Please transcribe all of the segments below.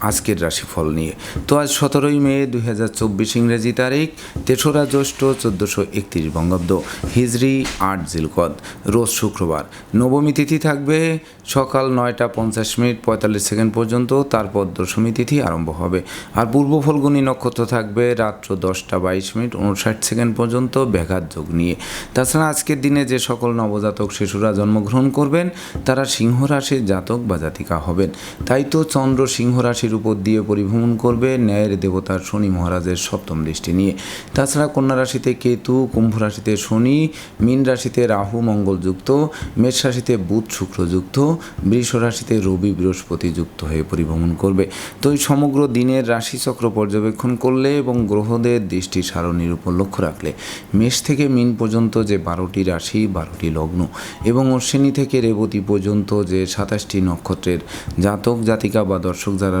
আজকের রাশিফল নিয়ে। তো আজ সতেরোই মে দুই হাজার চব্বিশ ইংরেজি তারিখ, তেসরা জ্যৈষ্ঠ চোদ্দোশো একত্রিশ বঙ্গাব্দ, হিজরি আট জিলকদ, রোজ শুক্রবার। নবমী তিথি থাকবে সকাল নয়টা পঞ্চাশ মিনিট পঁয়তাল্লিশ সেকেন্ড পর্যন্ত, তারপর দশমী তিথি আরম্ভ হবে। আর পূর্ব ফলগুনি নক্ষত্র থাকবে রাত্র দশটা বাইশ মিনিট উনষাট সেকেন্ড পর্যন্ত ব্যাঘাত যোগ নিয়ে। তাছাড়া আজকের দিনে যে সকল নবজাতক শিশুরা জন্মগ্রহণ করবেন, তারা সিংহ রাশির জাতক বা জাতিকা হবেন। তাই তো চন্দ্র সিংহ রাশির উপর দিয়ে পরিভ্রমণ করবে ন্যায়ের দেবতার শনি মহারাজের সপ্তম দৃষ্টি নিয়ে। তাছাড়া কন্যা রাশিতে কেতু, কুম্ভ রাশিতে শনি, মীন রাশিতে রাহু মঙ্গল যুক্ত মেষ রাশিতে বুধ শুক্র যুক্ত বৃষ রাশিতে রবি বৃহস্পতি যুক্ত হয়ে পরিভ্রমণ করবে। তো এই সমগ্র দিনের রাশিচক্র পর্যবেক্ষণ করলে এবং গ্রহদের দৃষ্টি সারণীর উপর লক্ষ্য রাখলে মেষ থেকে মিন পর্যন্ত যে বারোটি রাশি, বারোটি লগ্ন এবং অশ্বিনী থেকে রেবতী পর্যন্ত যে সাতাশটি নক্ষত্রের জাতক, জাতিকা বা দর্শক যারা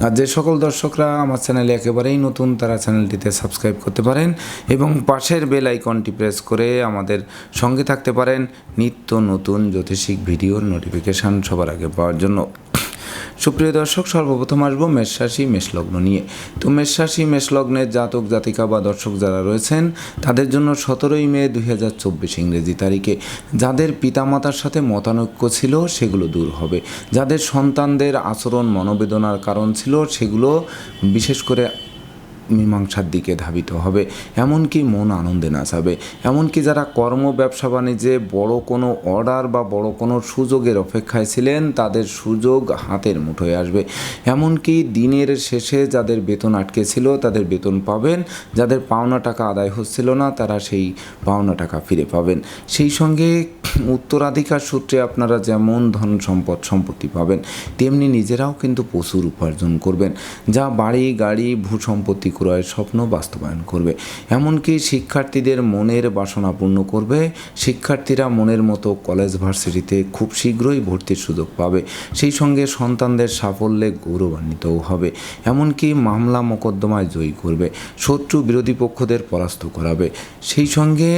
আর যে সকল দর্শকরা আমার চ্যানেলে একেবারেই নতুন, তারা চ্যানেলটিতে সাবস্ক্রাইব করতে পারেন এবং পাশের বেল আইকনটি প্রেস করে আমাদের সঙ্গে থাকতে পারেন নিত্য নতুন জ্যোতিষিক ভিডিওর নোটিফিকেশান সবার আগে পাওয়ার জন্য। সুপ্রিয় দর্শক, সর্বপ্রথম আসব মেষরাশি মেষলগ্ন নিয়ে। তো মেষরাশি মেষলগ্নের জাতক, জাতিকা বা দর্শক যারা রয়েছেন, তাদের জন্য সতেরোই মে দুই হাজার চব্বিশ ইংরেজি তারিখে। যাদের পিতামাতার সাথে মতানৈক্য ছিল, সেগুলো দূর হবে। যাদের সন্তানদের আচরণ, মনোবেদনার কারণ ছিল, সেগুলো বিশেষ করে মীমাংসার দিকে ধাবিত হবে। এমনকি মন আনন্দে নাচাবে। এমনকি যারা কর্ম, ব্যবসা, বাণিজ্যে বড় কোনো অর্ডার বা বড় কোনো সুযোগের অপেক্ষায় ছিলেন, তাদের সুযোগ হাতের মুঠোয় আসবে। এমনকি দিনের শেষে যাদের বেতন আটকে ছিল, তাদের বেতন পাবেন। যাদের পাওনা টাকা আদায় হচ্ছিল না, তারা সেই পাওনা টাকা ফিরে পাবেন। সেই সঙ্গে উত্তরাধিকার সূত্রে আপনারা যেমন ধন সম্পদ সম্পত্তি পাবেন, তেমনি নিজেরাও কিন্তু প্রচুর উপার্জন করবেন। যা বাড়ি, গাড়ি ভূ সম্পত্তি ক্রয়ের স্বপ্ন বাস্তবায়ন করবে। এমনকি শিক্ষার্থীদের মনের বাসনা পূর্ণ করবে। শিক্ষার্থীরা মনের মতো কলেজ ভার্সিটিতে খুব শীঘ্রই ভর্তির সুযোগ পাবে। সেই সঙ্গে সন্তানদের সাফল্যে গৌরবান্বিতও হবে। এমনকি মামলা মোকদ্দমায় জয়ী করবে। শত্রু বিরোধী পক্ষদের পরাস্ত করাবে। সেই সঙ্গে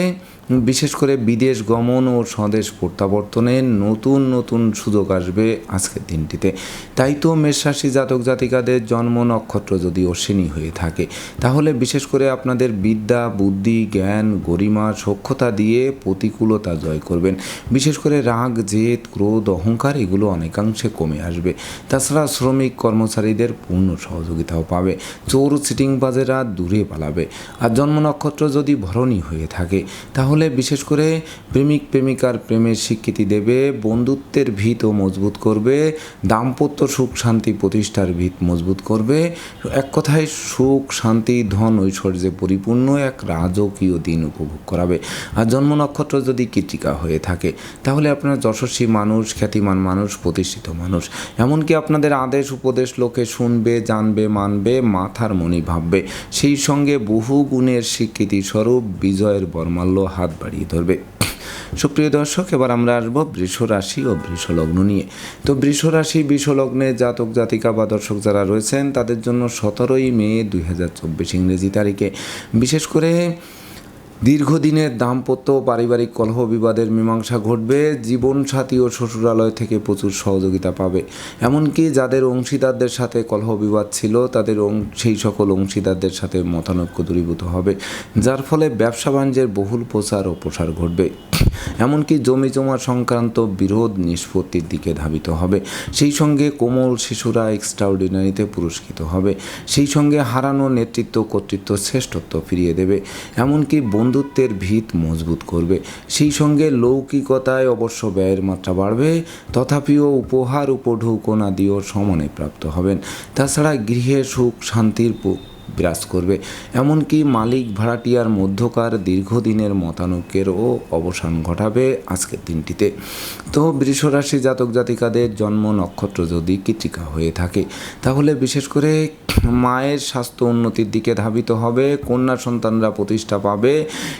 বিশেষ করে বিদেশ গমন ও স্বদেশ প্রত্যাবর্তনে নতুন নতুন সুযোগ আসবে আজকের দিনটিতে। তাই তো মেষরাশি জাতক জাতিকাদের জন্ম নক্ষত্র যদি অশ্বিনী হয়ে থাকে, তাহলে বিশেষ করে আপনাদের বিদ্যা, বুদ্ধি, জ্ঞান, গরিমা, সক্ষতা দিয়ে প্রতিকূলতা জয় করবেন। বিশেষ করে রাগ, জেদ, ক্রোধ, অহংকার এগুলো অনেকাংশে কমে আসবে। তাছাড়া শ্রমিক কর্মচারীদের পূর্ণ সহযোগিতাও পাবে। চোর, সিটিংবাজেরা দূরে পালাবে। আর জন্ম নক্ষত্র যদি ভরণী হয়ে থাকে, তাহলে বিশেষ করে প্রেমিক, প্রেমিকার প্রেমের স্বীকৃতি দেবে, বন্ধুত্বের ভিতও মজবুত করবে, দাম্পত্য সুখ শান্তি প্রতিষ্ঠার ভিত মজবুত করবে। এক কথায় সুখ, শান্তি, ধন, ঐশ্বর্যে পরিপূর্ণ এক রাজকীয় দিন উপভোগ করাবে। আর জন্ম নক্ষত্র যদি কৃতিকা হয়ে থাকে, তাহলে আপনার যশস্বী মানুষ, খ্যাতিমান মানুষ, প্রতিষ্ঠিত মানুষ। এমনকি আপনাদের আদেশ, উপদেশ লোকে শুনবে, জানবে, মানবে, মাথার মনি ভাববে। সেই সঙ্গে বহু গুণের স্বীকৃতি স্বরূপ বিজয়ের বর্মাল্য হাত বাড়িয়ে ধরবে। সুপ্রিয় দর্শক, এবার আমরা আসব বৃষ রাশি ও বৃষ লগ্ন নিয়ে। তো বৃষ রাশি, বৃষ লগ্নে জাতক, জাতিকা বা দর্শক যারা রয়েছেন, তাদের জন্য সতেরোই মে দুই হাজার চব্বিশ ইংরেজি তারিখে। বিশেষ করে দীর্ঘদিনের দাম্পত্য পারিবারিক কলহ বিবাদের মীমাংসা ঘটবে, জীবনসাথী ও শ্বশুরালয় থেকে প্রচুর সহযোগিতা পাবে। এমনকি যাদের অংশীদারদের সাথে কলহ বিবাদ ছিল, তাদের সেই সকল অংশীদারদের সাথে মতানৈক্য দূরীভূত হবে, যার ফলে ব্যবসা বাণিজ্যের বহুল প্রচার ও প্রসার ঘটবে। এমনকি জমি জমা সংক্রান্ত বিরোধ নিষ্পত্তির দিকে ধাবিত হবে। সেই সঙ্গে কোমল শিশুরা এক্সট্রাঅর্ডিনারিতে পুরস্কৃত হবে। সেই সঙ্গে হারানো নেতৃত্ব কর্তৃত্ব শ্রেষ্ঠত্ব ফিরিয়ে দেবে। এমনকি বন্ধুত্বের ভিত মজবুত করবে। সেই সঙ্গে লৌকিকতায় অবশ্য ব্যয়ের মাত্রা বাড়বে, তথাপিও উপহার উপঢৌকনাদিও সমানে প্রাপ্ত হবেন। তাছাড়া গৃহে সুখ, শান্তির বিরাজ করবে। এমনকি মালিক ভাড়াটিয়ার মধ্যকার দীর্ঘদিনের মতানৈক্যেরও অবসান ঘটাবে আজকের দিনটিতে। তো বৃষরাশি জাতক জাতিকাদের জন্ম নক্ষত্র যদি কৃতিকা হয়ে থাকে, তাহলে বিশেষ করে মায়ের স্বাস্থ্য উন্নতির দিকে ধাবিত হবে, কন্যা সন্তানরা প্রতিষ্ঠা পাবে,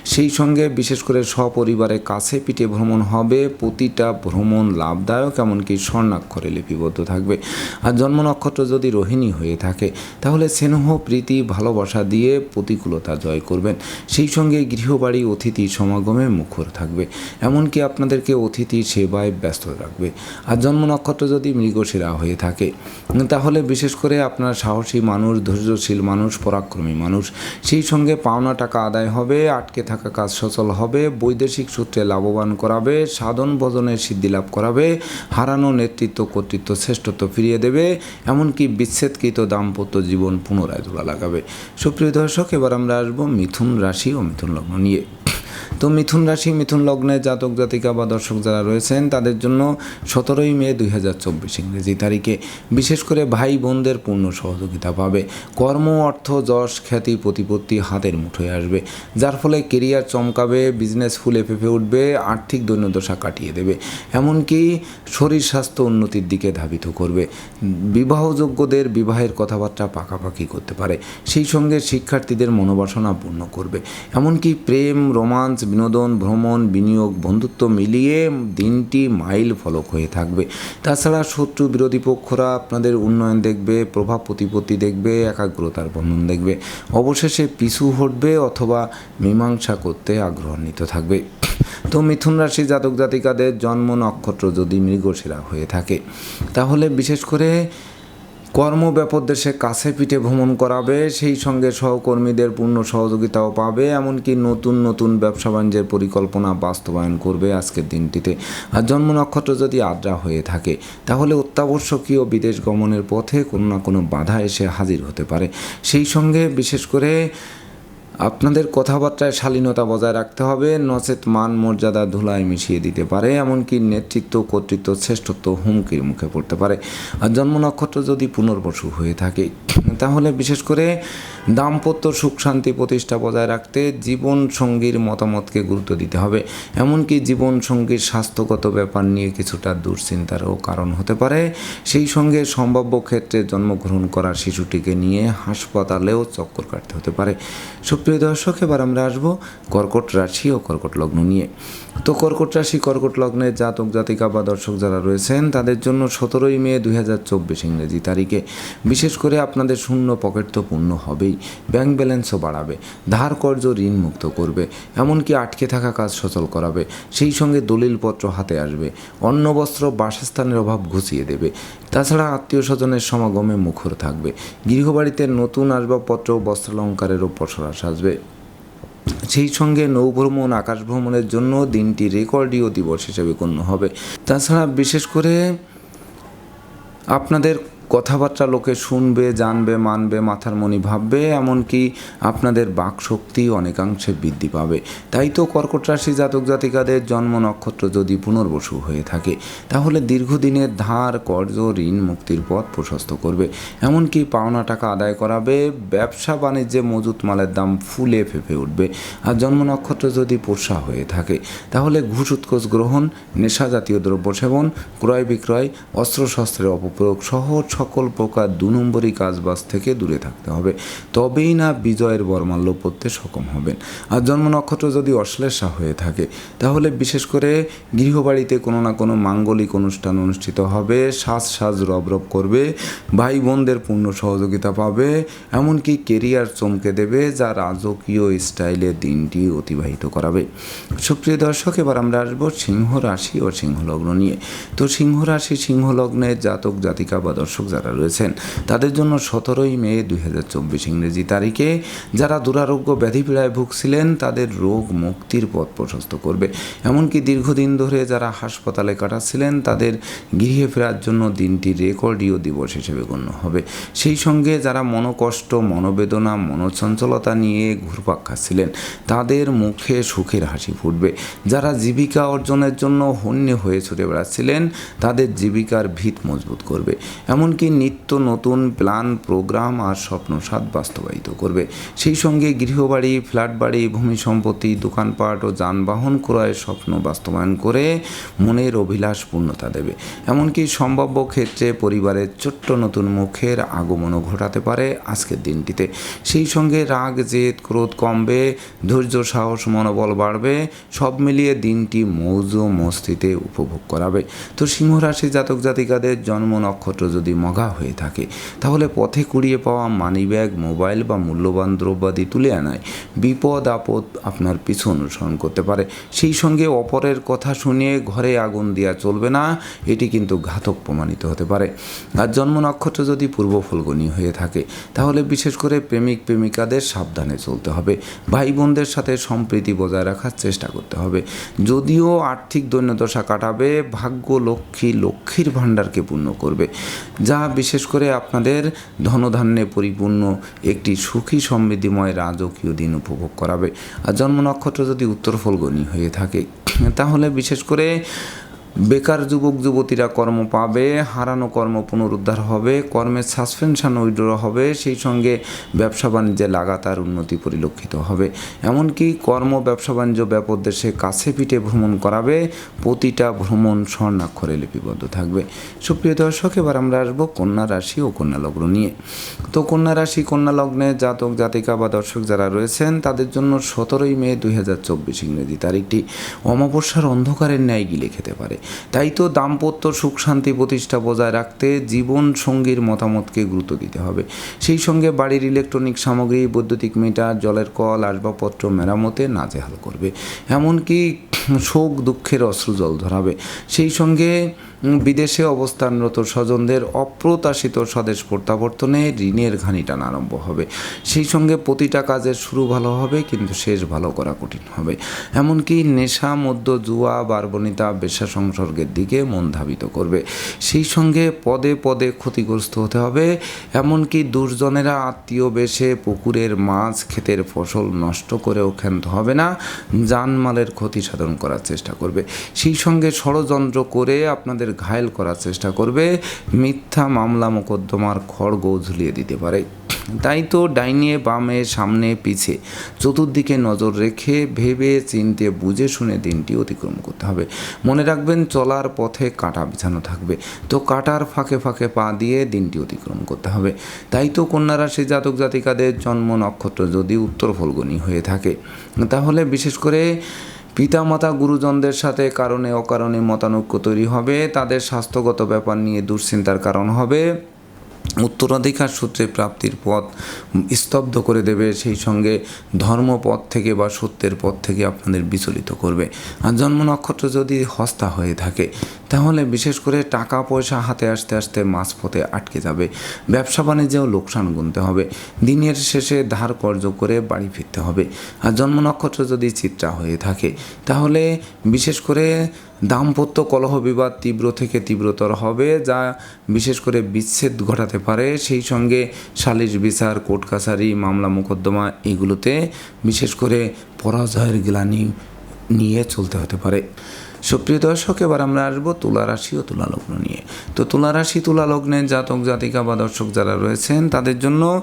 সেই সঙ্গে বিশেষ করে সপরিবারে কাছে পিঠে ভ্রমণ হবে, প্রতিটা ভ্রমণ লাভদায়ক, এমনকি স্বর্ণাক্ষরে লিপিবদ্ধ থাকবে। আর জন্ম নক্ষত্র যদি রোহিণী হয়ে থাকে, তাহলে স্নেহ, প্রীতি ভালোবাসা দিয়ে প্রতিকূলতা জয় করবেন। সেই সঙ্গে গৃহবাড়ি, অতিথি সমাগমে মুখর থাকবে। এমনকি আপনাদেরকে অতিথি সেবায় ব্যস্ত রাখবে। আর জন্ম নক্ষত্র যদি মৃগশিরা হয়ে থাকে, তাহলে বিশেষ করে আপনার সাহসী মানুষ, ধৈর্যশীল মানুষ, পরাক্রমী মানুষ, সেই সঙ্গে পাওনা টাকা আদায় হবে, আটকে থাকা কাজ সচল হবে, বৈদেশিক সূত্রে লাভবান করাবে, সাধন ভজনের সিদ্ধি লাভ করাবে, হারানো নেতৃত্ব কর্তৃত্ব শ্রেষ্ঠত্ব ফিরিয়ে দেবে, এমনকি বিচ্ছেদকৃত দাম্পত্য জীবন পুনরায় জোড়া লাগাবে। সুপ্রিয় দর্শক এবার আমরা আসব মিথুন রাশি ও মিথুন লগ্ন নিয়ে। তো মিথুন রাশি, মিথুন লগ্নে জাতক, জাতিকা বা দর্শক যারা রয়েছেন, তাদের জন্য সতেরোই মে দুই হাজার চব্বিশ ইংরেজি তারিখে বিশেষ করে ভাই বোনদের পূর্ণ সহযোগিতা পাবে। কর্ম, অর্থ, যশ, খ্যাতি, প্রতিপত্তি হাতের মুঠোয় আসবে, যার ফলে কেরিয়ার চমকাবে, বিজনেস ফুলে ফেঁপে উঠবে, আর্থিক দৈন্যদশা কাটিয়ে দেবে, এমনকি শরীর স্বাস্থ্য উন্নতির দিকে ধাবিত করবে। বিবাহযোগ্যদের বিবাহের কথাবার্তা পাকাপাকি করতে পারে, সেই সঙ্গে শিক্ষার্থীদের মনোবাসনা পূর্ণ করবে, এমনকি প্রেম রোমান্স বিনোদন, ভ্রমণ, বিনিয়োগ, বন্ধুত্ব মিলিয়ে দিনটি মাইল ফলক হয়ে থাকবে। তাছাড়া শত্রু বিরোধী পক্ষরা আপনাদের উন্নয়ন দেখবে, প্রভাব প্রতিপত্তি দেখবে, একাগ্রতার বন্ধন দেখবে। অবশেষে পিছু হটবে অথবা মীমাংসা করতে আগ্রহান্বিত থাকবে। তো মিথুন রাশি জাতক জাতিকাদের জন্ম নক্ষত্র যদি মৃগশিরা হয়ে থাকে, তাহলে বিশেষ করে কর্মব্যাপদেশে কাছে পিঠে ভ্রমণ করাবে, সেই সঙ্গে সহকর্মীদের পূর্ণ সহযোগিতাও পাবে, এমনকি নতুন নতুন ব্যবসা বাণিজ্যের পরিকল্পনা বাস্তবায়ন করবে আজকের দিনটিতে। আর জন্ম নক্ষত্র যদি আদ্রা হয়ে থাকে, তাহলে অত্যাবশ্যকীয় বিদেশ গমনের পথে কোনো না কোনো বাধা এসে হাজির হতে পারে। সেই সঙ্গে বিশেষ করে আপনাদের কথাবার্তায় শালীনতা বজায় রাখতে হবে, নচেত মান মর্যাদা ধুলায় মিশিয়ে দিতে পারে, এমনকি নেতৃত্ব কর্তৃত্ব শ্রেষ্ঠত্ব হুমকির মুখে পড়তে পারে। আর জন্ম নক্ষত্র যদি পুনর্বসু হয়ে থাকে, তাহলে বিশেষ করে দাম্পত্য সুখ শান্তি প্রতিষ্ঠা বজায় রাখতে জীবন সঙ্গীর মতামতকে গুরুত্ব দিতে হবে। এমনকি জীবন সঙ্গীর স্বাস্থ্যগত ব্যাপার নিয়ে কিছুটা দুশ্চিন্তারও কারণ হতে পারে। সেই সঙ্গে সম্ভাব্য ক্ষেত্রে জন্মগ্রহণ করা শিশুটিকে নিয়ে হাসপাতালেও চক্কর কাটতে হতে পারে। সুপ্রিয় দর্শক এবার আমরা আসব কর্কট রাশি ও কর্কট লগ্ন নিয়ে। তো কর্কট রাশি, কর্কট লগ্নের জাতক, জাতিকা বা দর্শক যারা রয়েছেন, তাদের জন্য সতেরোই মে দুই হাজার চব্বিশ ইংরেজি তারিখে। বিশেষ করে আপনাদের শূন্য পকেট তো পূর্ণ হবেই, ব্যাংক ব্যালেন্সও বাড়াবে, ধার কর্য ঋণ মুক্ত করবে, এমনকি আটকে থাকা কাজ সচল করাবে, সেই সঙ্গে দলিলপত্র হাতে আসবে, অন্ন, বস্ত্র, বাসস্থানের অভাব ঘুচিয়ে দেবে। তাছাড়া আত্মীয় স্বজনের সমাগমে মুখর থাকবে, গৃহবাড়িতে নতুন আসবাবপত্র বস্ত্রালঙ্কারেরও পসরা সাজবে সেই সঙ্গে নৌভ্রমণ আকাশ ভ্রমণের জন্য দিনটি রেকর্ডীয় দিবস হিসেবে গণ্য হবে। তাছাড়া বিশেষ করে আপনাদের কথাবার্তা লোকে শুনবে, জানবে, মানবে, মাথার মনি ভাববে, এমনকি আপনাদের বাকশক্তি অনেকাংশে বৃদ্ধি পাবে। তাই তো কর্কট রাশি জাতক জাতিকাদের জন্ম নক্ষত্র যদি পুনর্বসু হয়ে থাকে, তাহলে দীর্ঘদিনের ধার, কর্জ, ঋণ মুক্তির পথ প্রশস্ত করবে। এমনকি পাওনা টাকা আদায় করাবে, ব্যবসা বাণিজ্যে মজুত মালের দাম ফুলে ফেঁপে উঠবে। আর জন্ম নক্ষত্র যদি পোষা হয়ে থাকে, তাহলে ঘুষ উৎকোষ গ্রহণ, নেশা জাতীয় দ্রব্য সেবন, ক্রয় বিক্রয়, অস্ত্রশস্ত্রের অপপ্রয়োগ সহ সকল প্রকার দু নম্বরই কাজবাজ থেকে দূরে থাকতে হবে। তবেই না বিজয়ের বর্মাল্য পড়তে সক্ষম হবেন। আর জন্ম নক্ষত্র যদি অশ্লেষা হয়ে থাকে, তাহলে বিশেষ করে গৃহবাড়িতে কোনো না কোনো মাঙ্গলিক অনুষ্ঠান অনুষ্ঠিত হবে। সাজ সাজ রব রব করবে ভাই বোনদের পূর্ণ সহযোগিতা পাবে, এমনকি কেরিয়ার চমকে দেবে, যা রাজকীয় স্টাইলে দিনটি অতিবাহিত করাবে। সুপ্রিয় দর্শক, এবার আমরা আসব সিংহ রাশি ও সিংহলগ্ন নিয়ে। তো সিংহ রাশি সিংহ লগ্নের জাতক জাতিকা বা দর্শক যারা রয়েছেন, তাদের জন্য সতেরোই মে দুই হাজার চব্বিশ ইংরেজি তারিখে যারা দুরারোগ্য ব্যাধি পীড়ায় ভুগছিলেন, তাদের রোগ মুক্তির পথ প্রশস্ত করবে। এমনকি দীর্ঘদিন ধরে যারা হাসপাতালে কাটাচ্ছিলেন, তাদের গৃহে ফেরার জন্য দিনটি রেকর্ডীয় দিবস হিসেবে গণ্য হবে। সেই সঙ্গে যারা মনোকষ্ট, মনোবেদনা, মনোচঞ্চলতা নিয়ে ঘুরপাক খাচ্ছিলেন, তাদের মুখে সুখের হাসি ফুটবে। যারা জীবিকা অর্জনের জন্য হন্যে হয়ে ছুটে বেড়াচ্ছিলেন, তাদের জীবিকার ভিত মজবুত করবে। এমনকি এমনকি নিত্য নতুন প্ল্যান, প্রোগ্রাম আর স্বপ্নসাদ বাস্তবায়িত করবে। সেই সঙ্গে গৃহবাড়ি ফ্ল্যাট বাড়ি ভূমি সম্পত্তি, দোকানপাট ও যানবাহন ক্রয়ের স্বপ্ন বাস্তবায়ন করে মনের অভিলাষ পূর্ণতা দেবে। এমনকি সম্ভাব্য ক্ষেত্রে পরিবারের ছোট্ট নতুন মুখের আগমনও ঘটাতে পারে আজকের দিনটিতে। সেই সঙ্গে রাগ, জেদ, ক্রোধ কমবে, ধৈর্য, সাহস, মনোবল বাড়বে, সব মিলিয়ে দিনটি মৌজ মস্তিতে উপভোগ করাবে। তো সিংহরাশি জাতক জাতিকাদের জন্ম নক্ষত্র যদি মঘা হয়ে থাকে। তাহলে পথে কুড়িয়ে পাওয়া মানিব্যাগ, মোবাইল বা মূল্যবান দ্রব্যাদি তুলে আনায় বিপদ আপদ আপনার পিছু অনুসরণ করতে পারে। সেই সঙ্গে অপরের কথা শুনিয়ে ঘরে আগুন দেওয়া চলবে না, এটি কিন্তু ঘাতক প্রমাণিত হতে পারে। আর জন্ম নক্ষত্র যদি পূর্ব ফলগুনি হয়ে থাকে, তাহলে বিশেষ করে প্রেমিক প্রেমিকাদের সাবধানে চলতে হবে। ভাই বোনদের সাথে সম্প্রীতি বজায় রাখার চেষ্টা করতে হবে। যদিও আর্থিক দৈন্যদশা কাটাবে, ভাগ্য লক্ষ্মী লক্ষ্মীর ভাণ্ডারকে পূর্ণ করবে। যা বিশেষ করে আপনাদের ধনধান্যে পরিপূর্ণ একটি সুখী সমৃদ্ধিময় রাজকীয় দিন উপভোগ করাবে। আর জন্ম নক্ষত্র যদি উত্তর ফলগণী হয়ে থাকে, তাহলে বিশেষ করে বেকার যুবক, যুবতীরা কর্ম পাবে, হারানো কর্ম পুনরুদ্ধার হবে কর্মের সাসপেনশন উইড্র হবে, সেই সঙ্গে ব্যবসা বাণিজ্যে লাগাতার উন্নতি পরিলক্ষিত হবে। এমনকি কর্ম, ব্যবসা বাণিজ্য ব্যাপক দেশে কাছে পিঠে ভ্রমণ করাবে, প্রতিটা ভ্রমণ স্বর্ণাক্ষরে লিপিবদ্ধ থাকবে। সুপ্রিয় দর্শক, এবার আমরা আসব কন্যা রাশি ও কন্যা লগ্ন নিয়ে। তো কন্যা রাশি, কন্যা লগ্নে জাতক, জাতিকা বা দর্শক যারা রয়েছেন, তাদের জন্য সতেরোই মে দুই হাজার চব্বিশ ইংরেজি তারিখটি। অমাবস্যার অন্ধকারের ন্যায় গিলে খেতে পারে। তাই তো দাম্পত্য সুখ শান্তি প্রতিষ্ঠা বজায় রাখতে জীবন সঙ্গীর মতামতকে গুরুত্ব দিতে হবে। সেই সঙ্গে বাড়ির ইলেকট্রনিক সামগ্রী, বৈদ্যুতিক মিটার, জলের কল, আসবাবপত্র মেরামতে নাজেহাল করবে। এমনকি শোক, দুঃখের অশ্রু জল ধরাবে। সেই সঙ্গে বিদেশে অবস্থানরত স্বজনদের অপ্রত্যাশিত স্বদেশ প্রত্যাবর্তনে ঋণের ঘানি টানা আরম্ভ হবে। সেই সঙ্গে প্রতিটা কাজের শুরু ভালো হবে, কিন্তু শেষ ভালো করা কঠিন হবে। এমনকি নেশা মধ্য জুয়া, বারবনিতা, বেশ্যা সংসর্গের দিকে মন ধাবিত করবে। সেই সঙ্গে পদে পদে ক্ষতিগ্রস্ত হতে হবে। এমনকি দুর্জনেরা আত্মীয় বেশে পুকুরের মাছ, ক্ষেতের ফসল নষ্ট করেও ক্ষান্ত হবে না জানমালের ক্ষতি সাধন করার চেষ্টা করবে। সেই সঙ্গে ষড়যন্ত্র করে আপনাদের ঘায়েল করার চেষ্টা করবে। মিথ্যা মামলা মোকদ্দমার খড়গ ঝুলিয়ে দিতে পারে। তাই তো ডাইনে বামে সামনে পিছে চতুর্দিকে নজর রেখে ভেবে চিনতে বুঝে শুনে দিনটি অতিক্রম করতে হবে। মনে রাখবেন, চলার পথে কাঁটা বিছানো থাকবে। তো কাটার ফাঁকে ফাঁকে পা দিয়ে দিনটি অতিক্রম করতে হবে। তাই তো কন্যা রাশি জাতক জাতিকাদের জন্ম নক্ষত্র যদি উত্তর ফলগুনি হয়ে থাকে, তাহলে বিশেষ করে পিতামাতা গুরুজনদের সাথে কারণে অকারণে মতানৈক্য তৈরি হবে, তাদের স্বাস্থ্যগত ব্যাপার নিয়ে দুশ্চিন্তার কারণ হবে। উত্তরাধিকার সূত্রে প্রাপ্তির পথ স্তব্ধ করে দেবে, সেই সঙ্গে ধর্মপথ থেকে বা সত্যের পথ থেকে আপনাদের বিচলিত করবে। আর জন্ম নক্ষত্র যদি হস্তা হয়ে থাকে, তাহলে বিশেষ করে টাকা পয়সা হাতে আসতে আসতে মাঝপথে আটকে যাবে। ব্যবসা বাণিজ্যেও লোকসান গুনতে হবে। দিনের শেষে ধার কর্য করে বাড়ি ফিরতে হবে। আর জন্ম নক্ষত্র যদি চিত্রা হয়ে থাকে, তাহলে বিশেষ করে দাম্পত্য কলহ বিবাদ তীব্র থেকে তীব্রতর হবে, যা বিশেষ করে বিচ্ছেদ ঘটাতে পারে। সেই সঙ্গে সালিশ বিচার, কোর্ট কাছারি, মামলা মোকদ্দমা এগুলোতে বিশেষ করে পরাজয়ের গ্লানি নিয়ে চলতে হতে পারে। সুপ্রিয় দর্শক, এবার আমরা আসব তুলা রাশি ও তুলা লগ্ন নিয়ে। তো তুলা রাশি জাতক জাতিকা বা দর্শক যারা রয়েছেন, তাদের জন্য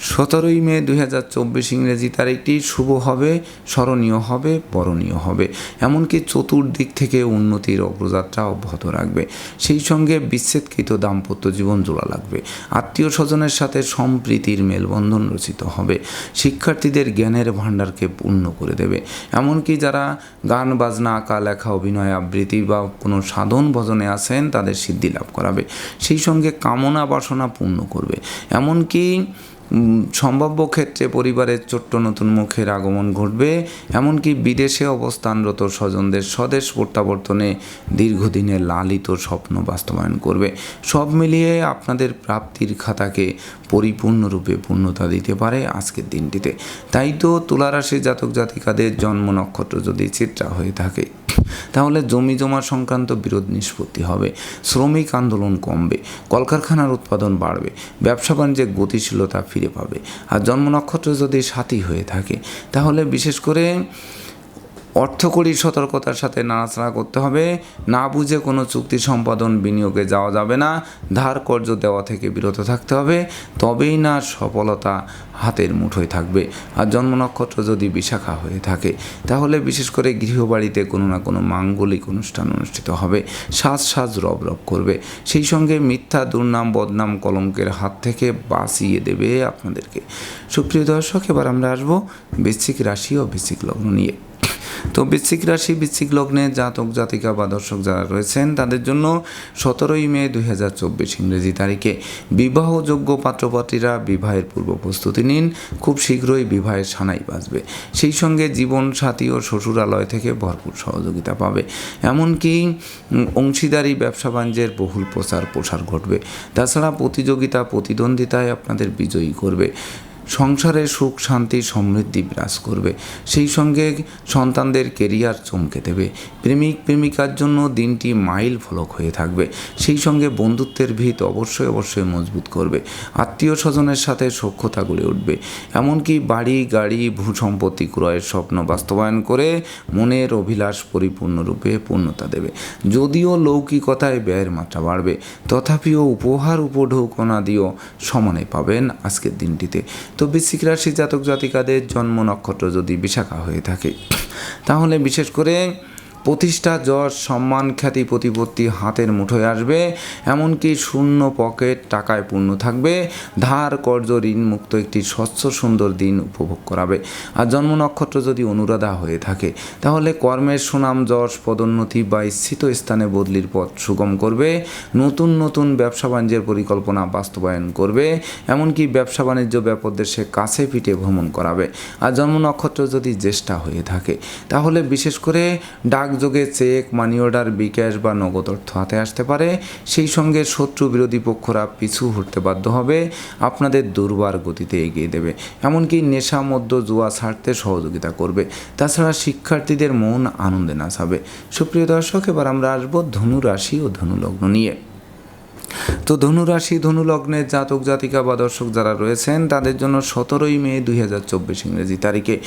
সতেরোই মে দুই হাজার চব্বিশ ইংরেজি তারিখটি শুভ হবে, স্মরণীয় হবে, বরণীয় হবে। এমনকি চতুর্দিক থেকে উন্নতির অগ্রযাত্রা অব্যাহত রাখবে। সেই সঙ্গে বিচ্ছেদকৃত দাম্পত্য জীবন জোড়া লাগবে। আত্মীয় স্বজনের সাথে সম্প্রীতির মেলবন্ধন রচিত হবে। শিক্ষার্থীদের জ্ঞানের ভাণ্ডারকে পূর্ণ করে দেবে। এমনকি যারা গান, বাজনা আঁকা লেখা অভিনয়, আবৃত্তি বা কোনো সাধন ভজনে আছেন, তাদের সিদ্ধি লাভ করাবে। সেই সঙ্গে কামনা বাসনা পূর্ণ করবে। এমনকি সম্ভাব্য ক্ষেত্রে পরিবারের ছোট্ট নতুন মুখের আগমন ঘটবে, এমনকি বিদেশে অবস্থানরত স্বজনদের স্বদেশ প্রত্যাবর্তনে দীর্ঘদিনের লালিত স্বপ্ন বাস্তবায়ন করবে। সব মিলিয়ে আপনাদের প্রাপ্তির খাতাকে পরিপূর্ণরূপে পূর্ণতা দিতে পারে আজকের দিনটিতে। তাই তো তুলারাশি জাতক জাতিকাদের জন্ম নক্ষত্র যদি চিত্রা হয়ে থাকে, তাহলে জমি জমা সংক্রান্ত বিরোধ নিষ্পত্তি হবে, শ্রমিক আন্দোলন কমবে, কলকারখানার উৎপাদন বাড়বে, ব্যবসা বাণিজ্যে গতিশীলতা ফিরে পাবে। আর জন্ম নক্ষত্র যদি সাথী হয়ে থাকে, তাহলে বিশেষ করে অর্থকরী সতর্কতার সাথে নাড়াচাড়া করতে হবে। না বুঝে কোনো চুক্তি সম্পাদন বিনিয়োগে যাওয়া যাবে না। ধার কর্য দেওয়া থেকে বিরত থাকতে হবে। তবেই না সফলতা হাতের মুঠোয় থাকবে। আর জন্ম নক্ষত্র যদি বিশাখা হয়ে থাকে, তাহলে বিশেষ করে গৃহবাড়িতে কোনো না কোনো মাঙ্গলিক অনুষ্ঠান অনুষ্ঠিত হবে। সাজ সাজ রব রব করবে। সেই সঙ্গে মিথ্যা, দুর্নাম, বদনাম কলঙ্কের হাত থেকে বাঁচিয়ে দেবে আপনাদেরকে। সুপ্রিয় দর্শক, এবার আমরা আসব বৃশ্চিক রাশি ও বৃশ্চিক লগ্ন নিয়ে। তো বৃশ্চিক রাশি, বৃশ্চিক লগ্নে জাতক, জাতিকা বা দর্শক যারা রয়েছেন, তাদের জন্য সতেরোই মে দুই হাজার চব্বিশ ইংরেজি তারিখে বিবাহযোগ্য পাত্রপাত্রীরা বিবাহের পূর্ব প্রস্তুতি নিন। খুব শীঘ্রই বিবাহের সানাই বাজবে। সেই সঙ্গে জীবন সাথী ও শ্বশুরালয় থেকে ভরপুর সহযোগিতা পাবে। এমনকি অংশীদারি, ব্যবসা বাণিজ্যের বহুল প্রচার প্রসার ঘটবে। তাছাড়া প্রতিযোগিতা, প্রতিদ্বন্দ্বিতায় আপনাদের বিজয়ী করবে। সংসারে সুখ, শান্তি, সমৃদ্ধি বিরাজ করবে। সেই সঙ্গে সন্তানদের কেরিয়ার চমকে দেবে। প্রেমিক, প্রেমিকার জন্য দিনটি মাইল ফলক হয়ে থাকবে। সেই সঙ্গে বন্ধুত্বের ভিত অবশ্যই অবশ্যই মজবুত করবে। আত্মীয় স্বজনের সাথে সখ্যতা গড়ে উঠবে। এমনকি বাড়ি, গাড়ি, ভূ সম্পত্তি ক্রয়ের স্বপ্ন বাস্তবায়ন করে মনের অভিলাষ পরিপূর্ণরূপে পূর্ণতা দেবে। যদিও লৌকিকতায় ব্যয়ের মাত্রা বাড়বে, তথাপিও উপহার, উপঢৌকনা দিয়েও সমানে পাবেন আজকের দিনটিতে। তো বৃশ্চিক রাশি জাতক জাতিকাদের জন্ম নক্ষত্র যদি বিশাখা হয়ে থাকে তাহলে বিশেষ করে প্রতিষ্ঠা যশ সম্মান খ্যাতি, প্রতিপত্তি হাতের মুঠোয় আসবে। এমনকি শূন্য পকেট টাকায় পূর্ণ থাকবে। ধার কর্য ঋণ মুক্ত একটি স্বচ্ছ, সুন্দর দিন উপভোগ করাবে। আর জন্ম নক্ষত্র যদি অনুরাধা হয়ে থাকে, তাহলে কর্মের সুনাম, যশ, পদোন্নতি বা ইচ্ছিত স্থানে বদলির পথ সুগম করবে। নতুন নতুন ব্যবসা বাণিজ্যের পরিকল্পনা বাস্তবায়ন করবে। এমনকি ব্যবসা বাণিজ্য ব্যাপদেশে কাছে পিঠে ভ্রমণ করাবে। আর জন্ম নক্ষত্র যদি জ্যেষ্ঠা হয়ে থাকে, তাহলে বিশেষ করে ডাকযোগে চেক মানি অর্ডার বিকাশ বা নগদ অর্থ হাতে আসতে পারে। সেই সঙ্গে শত্রু বিরোধী পক্ষরা পিছু হটতে বাধ্য হবে। আপনাদের দুর্বার গতিতে এগিয়ে দেবে। এমনকি নেশা মধ্য জুয়া ছাড়তে সহযোগিতা করবে। তাছাড়া শিক্ষার্থীদের মন আনন্দে নাচাবে। সুপ্রিয় দর্শক, এবার আমরা আসব ধনু রাশি ও ধনু লগ্ন নিয়ে। তো ধনুরাশি ধনুলগ্নের জাতক, জাতিকা বা দর্শক যারা রয়েছেন, তাদের জন্য সতেরোই মে দুই হাজার চব্বিশ ইংরেজি তারিখে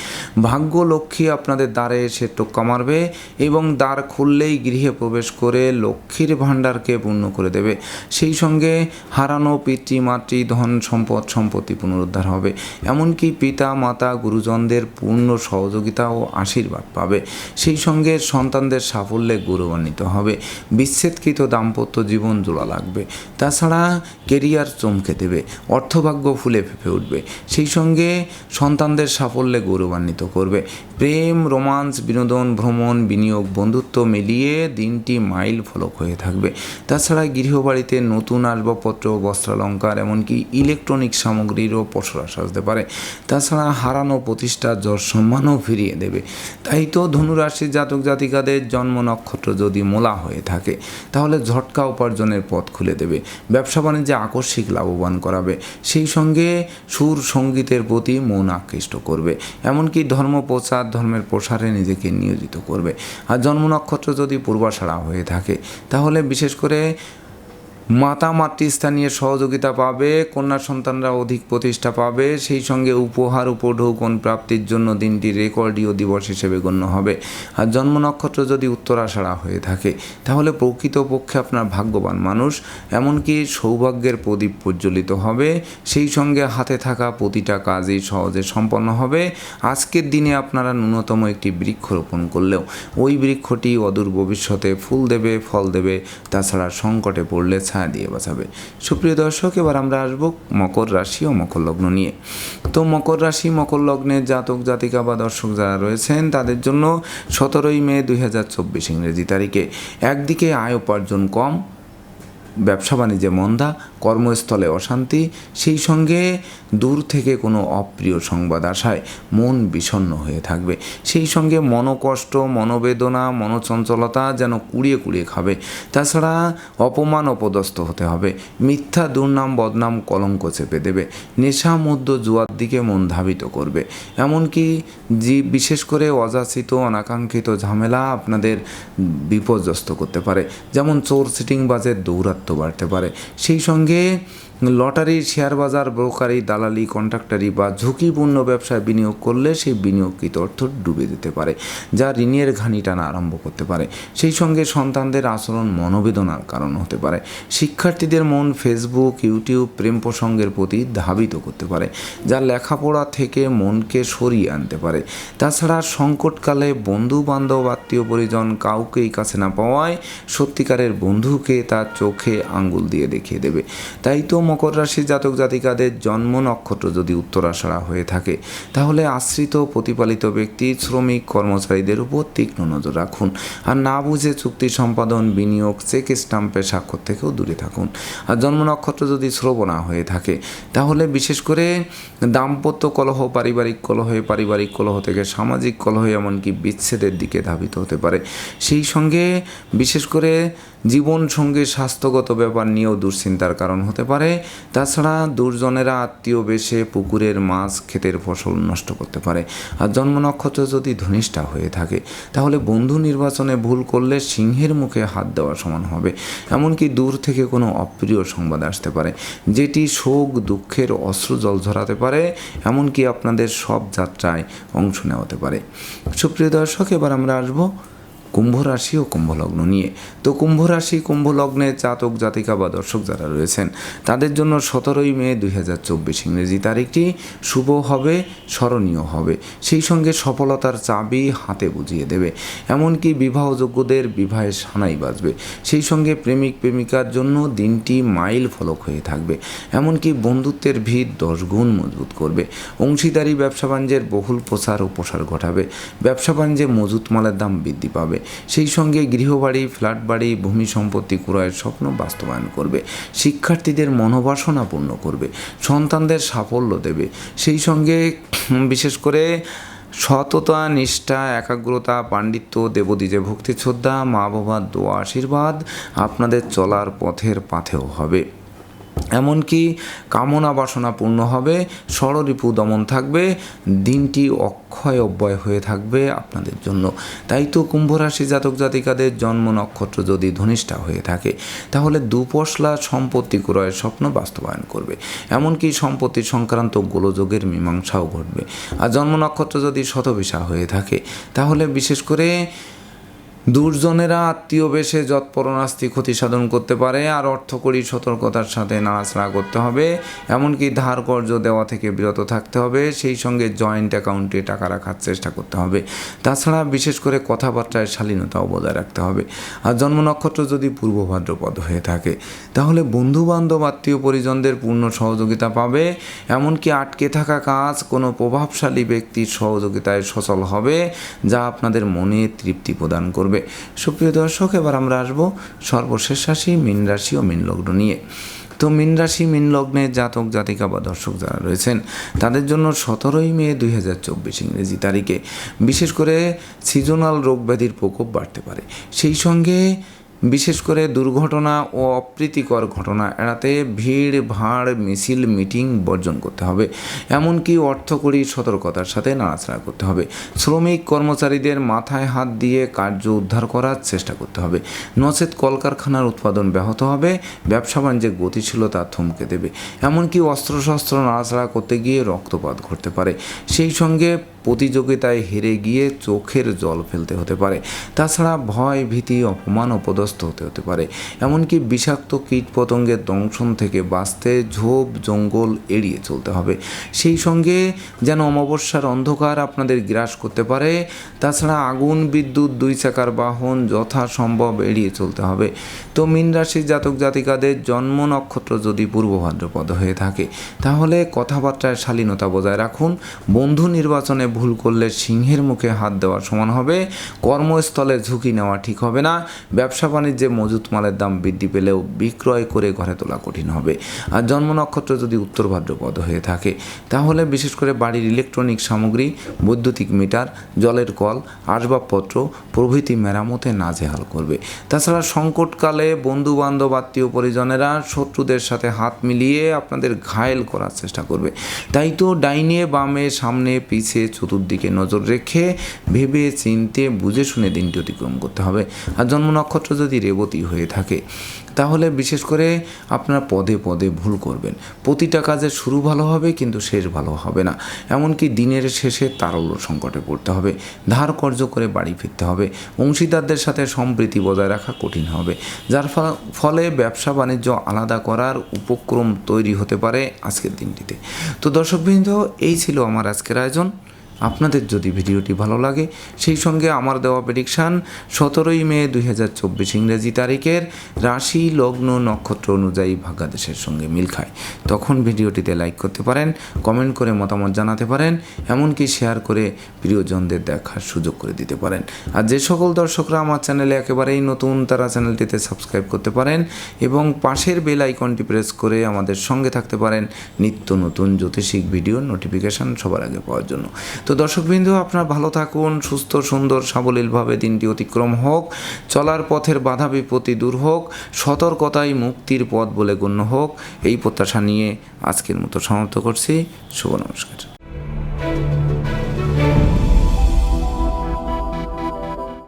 ভাগ্য লক্ষ্মী আপনাদের দ্বারে এসে টোক্কা মারবে এবং দ্বার খুললেই গৃহে প্রবেশ করে লক্ষ্মীর ভাণ্ডারকে পূর্ণ করে দেবে। সেই সঙ্গে হারানো পিতৃ, মাতৃ, ধন সম্পদ, সম্পত্তি পুনরুদ্ধার হবে। এমনকি পিতা, মাতা, গুরুজনদের পূর্ণ সহযোগিতা ও আশীর্বাদ পাবে। সেই সঙ্গে সন্তানদের সাফল্যে গৌরবান্বিত হবে। বিচ্ছেদকৃত দাম্পত্য জীবন জোড়া লাগবে। তাছাড়া কেরিয়ার চমকে দেবে, অর্থভাগ্য ফুলে ফেঁপে উঠবে। সেই সঙ্গে সন্তানদের সাফল্যে গৌরবান্বিত করবে। প্রেম, রোমান্স, বিনোদন, ভ্রমণ, বিনিয়োগ, বন্ধুত্ব মিলিয়ে দিনটি মাইল ফলক হয়ে থাকবে। তাছাড়া গৃহবাড়িতে নতুন আসবাবপত্র, বস্ত্রালঙ্কার, এমনকি ইলেকট্রনিক সামগ্রীরও পসরা সাজতে পারে। তাছাড়া হারানো প্রতিষ্ঠা যশ সম্মানও ফিরিয়ে দেবে। তাই তো ধনুরাশির জাতক জাতিকাদের জন্ম নক্ষত্র যদি মোলা হয়ে থাকে, তাহলে ঝটকা উপার্জনের পথ খুলে দেবে। ব্যবসা বাণিজ্যে আকস্মিক লাভবান করাবে। সেই সঙ্গে সুর সঙ্গীতের প্রতি মন আকৃষ্ট করবে। এমনকি ধর্ম প্রচার, ধর্মের প্রসারে নিজেকে নিয়োজিত করবে। আর জন্ম নক্ষত্র যদি পূর্বাশাড়া হয়ে থাকে, তাহলে বিশেষ করে মাতা মাতৃস্থানীয় সহযোগিতা পাবে, কন্যা সন্তানরা অধিক প্রতিষ্ঠা পাবে, সেই সঙ্গে উপহার উপঢৌকন প্রাপ্তির জন্য দিনটি রেকর্ডীয় দিবস হিসেবে গণ্য হবে। আর জন্ম নক্ষত্র যদি উত্তরাষাড়া হয়ে থাকে, তাহলে প্রকৃতপক্ষে আপনার ভাগ্যবান মানুষ, এমনকি সৌভাগ্যের প্রদীপ প্রজ্বলিত হবে। সেই সঙ্গে হাতে থাকা প্রতিটা কাজই সহজে সম্পন্ন হবে। আজকের দিনে আপনারা ন্যূনতম একটি বৃক্ষ রোপণ করলেও, ওই বৃক্ষটি অদূর ভবিষ্যতে ফুল দেবে, ফল দেবে, তাছাড়া সংকটে পড়লে ছায়া দিয়ে বাঁচাবে। সুপ্রিয় দর্শক, এবার আমরা আসব মকর রাশি ও মকর লগ্ন নিয়ে। তো মকর রাশি, মকর লগ্নের জাতক, জাতিকা বা দর্শক যারা রয়েছেন, তাদের জন্য সতেরোই মে দুই হাজার চব্বিশ ইংরেজি তারিখে। একদিকে আয় উপার্জন কম, ব্যবসা বাণিজ্যে মন্দা কর্মস্থলে অশান্তি, সেই সঙ্গে দূর থেকে কোনো অপ্রিয় সংবাদ আসায় মন বিষণ্ণ হয়ে থাকবে। সেই সঙ্গে মনোকষ্ট, মনোবেদনা, মনোচঞ্চলতা যেন কুড়িয়ে কুড়িয়ে খাবে। তাছাড়া অপমান অপদস্থ হতে হবে। মিথ্যা দুর্নাম, বদনাম কলঙ্ক চেপে দেবে। নেশা মধ্য জুয়ার দিকে মন ধাবিত করবে। এমনকি যে বিশেষ করে অযাচিত, অনাকাঙ্ক্ষিত ঝামেলা আপনাদের বিপর্যস্ত করতে পারে। যেমন চোর, সিটিং বাজের দৌরাত্ম্য বাড়তে পারে। সেই সঙ্গে 게 লটারি শেয়ার বাজার ব্রোকারি, দালালি, কন্ট্রাক্টারি বা ঝুঁকিপূর্ণ ব্যবসায় বিনিয়োগ করলে সেই বিনিয়োগকৃত অর্থ ডুবে যেতে পারে, যা ঋণের ঘানি টানা আরম্ভ করতে পারে। সেই সঙ্গে সন্তানদের আচরণ মনোবেদনার কারণ হতে পারে। শিক্ষার্থীদের মন ফেসবুক, ইউটিউব প্রেম প্রসঙ্গের প্রতি ধাবিত করতে পারে, যা লেখাপড়া থেকে মনকে সরিয়ে আনতে পারে। তাছাড়া সংকটকালে বন্ধু বান্ধব আত্মীয় পরিজন কাউকেই কাছে না পাওয়ায় সত্যিকারের বন্ধুকে তার চোখে আঙ্গুল দিয়ে দেখিয়ে দেবে। তাই তো মকর রাশি জাতক জাতিকাদের জন্ম নক্ষত্র যদি উত্তরাষাড়া হয়ে থাকে, তাহলে আশ্রিত প্রতিপালিত ব্যক্তি শ্রমিক কর্মচারীদের উপর তীক্ষ্ণ নজর রাখুন। আর না বুঝে চুক্তি সম্পাদন, বিনিয়োগ, চেক স্টাম্পের স্বাক্ষর থেকেও দূরে থাকুন। আর জন্ম নক্ষত্র যদি শ্রবণা হয়ে থাকে, তাহলে বিশেষ করে দাম্পত্য কলহ, পারিবারিক কলহে, পারিবারিক কলহ থেকে সামাজিক কলহ, এমনকি বিচ্ছেদের দিকে ধাবিত হতে পারে। সেই সঙ্গে বিশেষ করে জীবন সঙ্গে স্বাস্থ্যগত ব্যাপার নিয়েও দুশ্চিন্তার কারণ হতে পারে। তাছাড়া দুর্জনেরা আত্মীয় বেশে পুকুরের মাছ, ক্ষেতের ফসল নষ্ট করতে পারে। আর জন্ম নক্ষত্র যদি ধনিষ্ঠা হয়ে থাকে, তাহলে বন্ধু নির্বাচনে ভুল করলে সিংহের মুখে হাত দেওয়া সমান হবে। এমনকি দূর থেকে কোনো অপ্রিয় সংবাদ আসতে পারে, যেটি শোক, দুঃখের অশ্রু জল ঝরাতে পারে, এমনকি আপনাদের সব যাত্রায় অংশ নেওয়াতে পারে। সুপ্রিয় দর্শক, এবার আমরা আসব কুম্ভ রাশি ও কুম্ভ লগ্ন নিয়ে। তো কুম্ভ রাশি কুম্ভ লগ্নে জাতক, জাতিকা বা দর্শক যারা রয়েছেন, তাদের জন্য সতেরোই মে দুই হাজার চব্বিশ ইংরেজি তারিখটি শুভ হবে, স্মরণীয় হবে। সেই সঙ্গে সফলতার চাবি হাতে বুঝিয়ে দেবে। এমনকি বিবাহযোগ্যদের বিবাহের সানাই বাজবে। সেই সঙ্গে প্রেমিক, প্রেমিকার জন্য দিনটি মাইল ফলক হয়ে থাকবে। এমনকি বন্ধুত্বের ভিত দশ গুণ মজবুত করবে। অংশীদারি ব্যবসা বাণিজ্যের বহুল প্রসার ও প্রসার ঘটাবে। ব্যবসা বাণিজ্যে মজুত মালের দাম বৃদ্ধি পাবে। সেই সঙ্গে গৃহবাড়ি ফ্ল্যাট বাড়ি ভূমি সম্পত্তি ক্রয়ের স্বপ্ন বাস্তবায়ন করবে। শিক্ষার্থীদের মনোবাসনা পূর্ণ করবে। সন্তানদের সাফল্য দেবে। সেই সঙ্গে বিশেষ করে সততা, নিষ্ঠা, একাগ্রতা, পাণ্ডিত্য, দেবদীজে ভক্তি, শ্রদ্ধা মা বাবার দোয়া, আশীর্বাদ আপনাদের চলার পথের পাথেও হবে। এমনকি কামনা বাসনা পূর্ণ হবে, ষড়রিপু দমন থাকবে, দিনটি অক্ষয় অব্যয় হয়ে থাকবে আপনাদের জন্য। তাই তো কুম্ভ রাশি জাতক জাতিকাদের জন্ম নক্ষত্র যদি ধনিষ্ঠা হয়ে থাকে, তাহলে দুপশলা সম্পত্তি ক্রয়ের স্বপ্ন বাস্তবায়ন করবে। এমনকি সম্পত্তি সংক্রান্ত গোলযোগের মীমাংসাও ঘটবে। আর জন্ম নক্ষত্র যদি শতবিশা হয়ে থাকে, তাহলে বিশেষ করে দুর্জনেরা আত্মীয় বেশে যৎপরণাস্তি ক্ষতি সাধন করতে পারে, আর অর্থকরী সতর্কতার সাথে নাড়াচাড়া করতে হবে। এমনকি ধার কর্য দেওয়া থেকে বিরত থাকতে হবে, সেই সঙ্গে জয়েন্ট অ্যাকাউন্টে টাকা রাখার চেষ্টা করতে হবে। তাছাড়া বিশেষ করে কথাবার্তায় শালীনতাও বজায় রাখতে হবে। আর জন্ম নক্ষত্র যদি পূর্ব ভাদ্রপদ হয়ে থাকে, তাহলে বন্ধু বান্ধব আত্মীয় পরিজনদের পূর্ণ সহযোগিতা পাবে। এমনকি আটকে থাকা কাজ কোনো প্রভাবশালী ব্যক্তির সহযোগিতায় সচল হবে, যা আপনাদের মনে তৃপ্তি প্রদান করবে। সুপ্রিয় দর্শক, এবার আমরা আসব সর্বশেষ রাশি, মীন রাশি ও মীন লগ্ন নিয়ে। তো মীন রাশি, মীন লগ্নে জাতক, জাতিকা বা দর্শক যারা রয়েছেন, তাদের জন্য সতেরোই মে দুই হাজার চব্বিশ ইংরেজি তারিখে। বিশেষ করে সিজনাল রোগ ব্যাধির প্রকোপ বাড়তে পারে। সেই সঙ্গে বিশেষ করে দুর্ঘটনা ও অপ্রীতিকর ঘটনা এড়াতে ভিড়, ভাড়, মিছিল, মিটিং বর্জন করতে হবে। এমনকি অর্থকরী সতর্কতার সাথে নাড়াচাড়া করতে হবে। শ্রমিক কর্মচারীদের মাথায় হাত দিয়ে কার্য উদ্ধার করার চেষ্টা করতে হবে। নচেত কলকারখানার উৎপাদন ব্যাহত হবে, ব্যবসা বাণিজ্যের গতিশীলতা থমকে দেবে। এমনকি অস্ত্রশস্ত্র নাড়াচাড়া করতে গিয়ে রক্তপাত ঘটতে পারে। সেই সঙ্গে প্রতিযোগিতায় হেরে গিয়ে চোখের জল ফেলতে হতে পারে। তাছাড়া ভয়, ভীতি, অপমান অপদস্থ হতে হতে পারে। এমনকি বিষাক্ত কীট পতঙ্গের দংশন থেকে বাঁচতে ঝোপ, জঙ্গল এড়িয়ে চলতে হবে। সেই সঙ্গে যেন অমাবস্যার অন্ধকার আপনাদের গ্রাস করতে পারে, তাছাড়া আগুন, বিদ্যুৎ, দুই চাকার বাহন যথাসম্ভব এড়িয়ে চলতে হবে। তো মীন রাশির জাতক জাতিকাদের জন্ম নক্ষত্র যদি পূর্ব ভাদ্রপদ হয়ে থাকে, তাহলে কথাবার্তায় শালীনতা বজায় রাখুন। বন্ধু নির্বাচনে ভুল করলে সিংহের মুখে হাত দেওয়ার সমান হবে। কর্মস্থলে ঝুঁকি নেওয়া ঠিক হবে না। ব্যবসা বাণিজ্যে মজুত মালের দাম বৃদ্ধি পেলেও বিক্রয় করে ঘরে তোলা কঠিন হবে। আর জন্ম নক্ষত্র যদি উত্তর ভাদ্রপদ হয়ে থাকে, তাহলে বিশেষ করে বাড়ির ইলেকট্রনিক সামগ্রী, বৈদ্যুতিক মিটার, জলের কল, আসবাবপত্র, প্রভৃতি মেরামতে নাজেহাল করবে। তাছাড়া সংকটকালে বন্ধু বান্ধব আত্মীয় পরিজনেরা শত্রুদের সাথে হাত মিলিয়ে আপনাদের ঘায়েল করার চেষ্টা করবে। তাই তো ডাইনে, বামে, সামনে, পিছে চতুর্দিকে নজর রেখে ভেবে চিনতে বুঝে শুনে দিনটি অতিক্রম করতে হবে। আর জন্ম নক্ষত্র যদি রেবতী হয়ে থাকে, তাহলে বিশেষ করে আপনার পদে পদে ভুল করবেন। প্রতিটা কাজের শুরু ভালো হবে, কিন্তু শেষ ভালো হবে না। এমনকি দিনের শেষে তারল্য সংকটে পড়তে হবে। ধার কর্য করে বাড়ি ফিরতে হবে। অংশীদারদের সাথে সম্প্রীতি বজায় রাখা কঠিন হবে। যার ফলে ব্যবসা বাণিজ্য আলাদা করার উপক্রম তৈরি হতে পারে আজকের দিনটিতে। তো দর্শকবৃন্দ, এই ছিল আমার আজকের আয়োজন। আপনাদের যদি ভিডিওটি ভালো লাগে, সেই সঙ্গে আমার দেওয়া প্রেডিকশান সতেরোই মে দুই হাজার চব্বিশ ইংরেজি তারিখের রাশি, লগ্ন, নক্ষত্র অনুযায়ী ভাগ্যাদেশের সঙ্গে মিল খায়। তখন ভিডিওটিতে লাইক করতে পারেন কমেন্ট করে মতামত জানাতে পারেন, এমনকি শেয়ার করে প্রিয়জনদের দেখার সুযোগ করে দিতে পারেন। আর যে সকল দর্শকরা আমার চ্যানেলে একেবারেই নতুন, তারা চ্যানেলটিতে সাবস্ক্রাইব করতে পারেন এবং পাশের বেল আইকনটি প্রেস করে আমাদের সঙ্গে থাকতে পারেন নিত্য নতুন জ্যোতিষিক ভিডিও নোটিফিকেশান সবার আগে পাওয়ার জন্য। তো দর্শকবৃন্দ, আপনারা ভালো থাকুন, সুস্থ, সুন্দর, সাবলীলভাবে দিনটি অতিক্রম হোক, চলার পথের বাধা বিপত্তি দূর হোক, সতর্কতাই মুক্তির পথ বলে গণ্য হোক, এই প্রত্যাশা নিয়ে আজকের মতো সমাপ্ত করছি। শুভ নমস্কার।